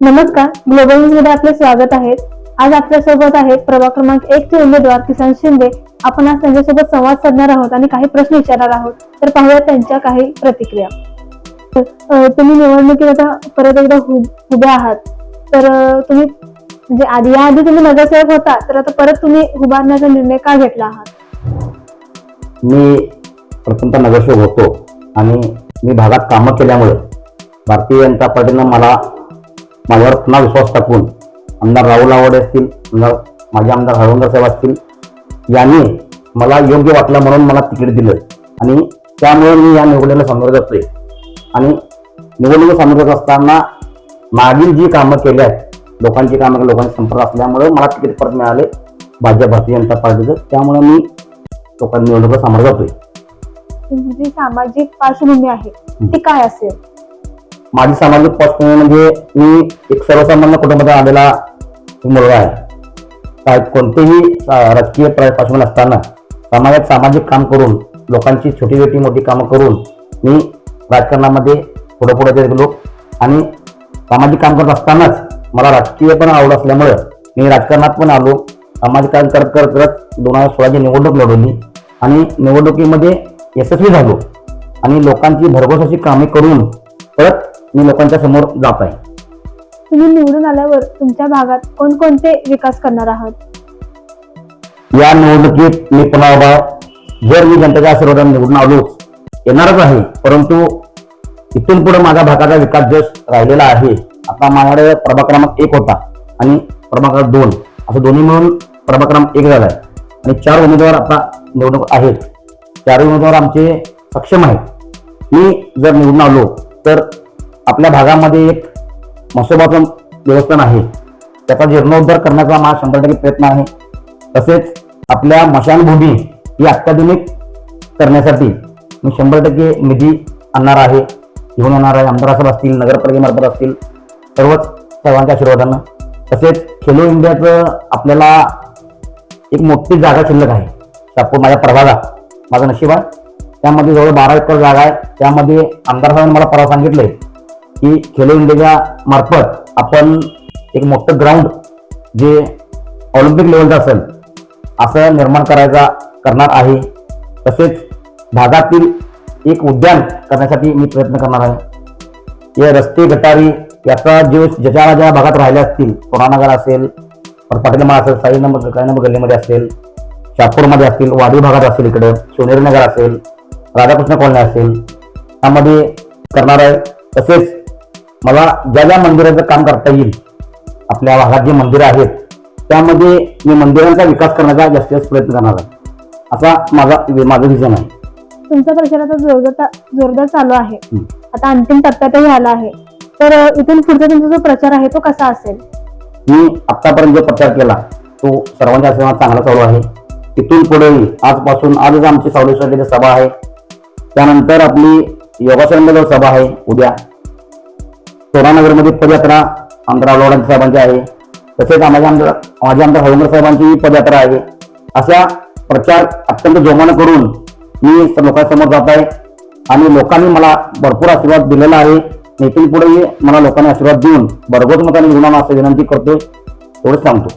नमस्कार ग्लोबल न्यूजमध्ये आपले स्वागत आहे. आज आपल्यासोबत आहेत प्रभाग क्रमांक एक चे उमेदवार किसान शिंदे. आपण आज त्यांच्यासोबत संवाद साधणार आहोत आणि काही प्रश्न विचारणार आहोत. तर पाहूया त्यांच्या काही प्रतिक्रिया. तर, अं, तुम्ही निवडणुकीत आता परत एकदा उभ- उभे आहात. तर अं, तुम्ही म्हणजे आधी याआधी तुम्ही नगरसेवक होता तर आता परत तुम्ही उभारण्याचा निर्णय का घेतला आहात? मी प्रथमतः नगरसेवक होतो आणि मी भागात कामं केल्यामुळे भारतीय जनता पार्टीनं मला माझ्यावर पुन्हा विश्वास टाकून आमदार राहुल आवडे असतील आमदार माझे आमदार हरवंदर साहेब असतील यांनी मला योग्य वाटलं म्हणून मला तिकीट दिलं. आणि त्यामुळे मी या निवडणुकीला सामोरं जातोय. आणि निवडणुकीला सामोरं जात असताना मागील जी कामं केली आहेत लोकांची कामं लोकांचे संपर्क असल्यामुळे मला तिकीट परत मिळाले भाजप भारतीय जनता पार्टीचं. त्यामुळे मी लोकांनी निवडणुकीला सामोरं जातोय. तुमची जी सामाजिक पार्श्वभूमी आहे ती काय असेल? माझी सामाजिक पार्श्वभूमी म्हणजे मी एक सर्वसामान्य कुटुंबात आलेला मुलगा आहे. काय कोणतेही राजकीय पार्श्वभूमी असताना समाजात सामाजिक काम करून लोकांची छोटी छोटी मोठी कामं करून मी राजकारणामध्ये पुढं पुढे जात गेलो. आणि सामाजिक काम करत असतानाच मला राजकीय पण आवड असल्यामुळं मी राजकारणात पण आलो. सामाजिक काम करत करत करत दोन हजार सोळाची निवडणूक लढवली आणि निवडणुकीमध्ये यशस्वी झालो. आणि लोकांची भरघोस अशी कामे करून परत मी लोकांच्या समोर जात आहे. तुम्ही निवडून आल्यावर तुमच्या भागात कोणकोणते विकास करणार आहात? या निवडणुकीत मी पुन्हा उभा आहे. जर मी जनतेच्या आशीर्वादाने निवडून आलोच येणारच आहे परंतु इथून पुढे माझ्या भागाचा विकास जस राहिलेला आहे आता माझ्याकडे प्रभाग क्रमांक एक होता आणि प्रभाग क्रमांक दोन. असं दोन्ही मिळून प्रभाग क्रमांक एक झाला आहे आणि चार उमेदवार आता निवडणूक आहेत. चार उमेदवार आमचे सक्षम आहेत. मी जर निवडून आलो तर आपल्या भागामध्ये एक मसोबाचं देवस्थान आहे. त्याचा जीर्णोद्धार करण्याचा माझा शंभर टक्के प्रयत्न आहे. तसेच आपल्या मशानभूमी ही अत्याधुनिक करण्यासाठी मी शंभर टक्के निधी आणणार आहे. घेऊन येणार आहे. आमदार साहेब असतील नगरपालिकेमार्फत असतील सर्वच सर्वांच्या आशीर्वादानं. तसेच खेलो इंडियाचं आपल्याला एक मोठी जागा शिल्लक आहे. शापूर माझ्या प्रभागात. माझं नशीब आहे. त्यामध्ये जवळ बारा एकर जागा आहे. त्यामध्ये आमदार साहेबांनी मला परवा सांगितले की खेलो इंडियाच्या मार्फत आपण एक मोठं ग्राउंड जे ऑलिम्पिक लेवलचं असेल असं निर्माण करायचा करणार आहे. तसेच भागातील एक उद्यान करण्यासाठी मी प्रयत्न करणार आहे. हे रस्ते गटारी याचा जो ज्याच्या ज्या भागात राहिल्या असतील पुरानगर असेल परत असेल साई नंबर काही नंबर गल्लीमध्ये असेल शापूरमध्ये असतील वाडी भागात असेल इकडं सोनेरी नगर असेल राधाकृष्ण कॉलनी असेल त्यामध्ये करणार आहे. तसेच मला ज्या ज्या मंदिराचं काम करता येईल आपल्या भागात जे मंदिरं आहेत त्यामध्ये मी मंदिरांचा विकास करण्याचा जास्तीत जास्त प्रयत्न करणार आहे. असा माझा माझं विजन आहे. तुमचा प्रचार आता जोरदार जोरदार चालू आहे. हं. आता अंतिम टप्प्यातही आला आहे. तर अ, इथून पुढचा तुमचा जो प्रचार आहे तो कसा असेल? मी आतापर्यंत जो प्रचार केला तो सर्वांच्या आशीर्वाद चांगला चालू आहे. इथून पुढेही आजपासून आजच आमची सावलेश्वरची सभा आहे. त्यानंतर आपली योगासनबद्दल सभा आहे उद्या. सोनानगरमध्ये पदयात्रा आमदार अवलाड साहेबांची आहे. तसेच माझ्या आमदार माझ्या आमदार हळवंकर साहेबांची पदयात्रा आहे. अशा प्रचार अत्यंत जोमानं करून मी लोकांसमोर जात आहे. आणि लोकांनी मला भरपूर आशीर्वाद दिलेला आहे. आणि पुढेही मला लोकांनी आशीर्वाद देऊन भरघोस मताने घेऊन असं विनंती करतो एवढंच सांगतो.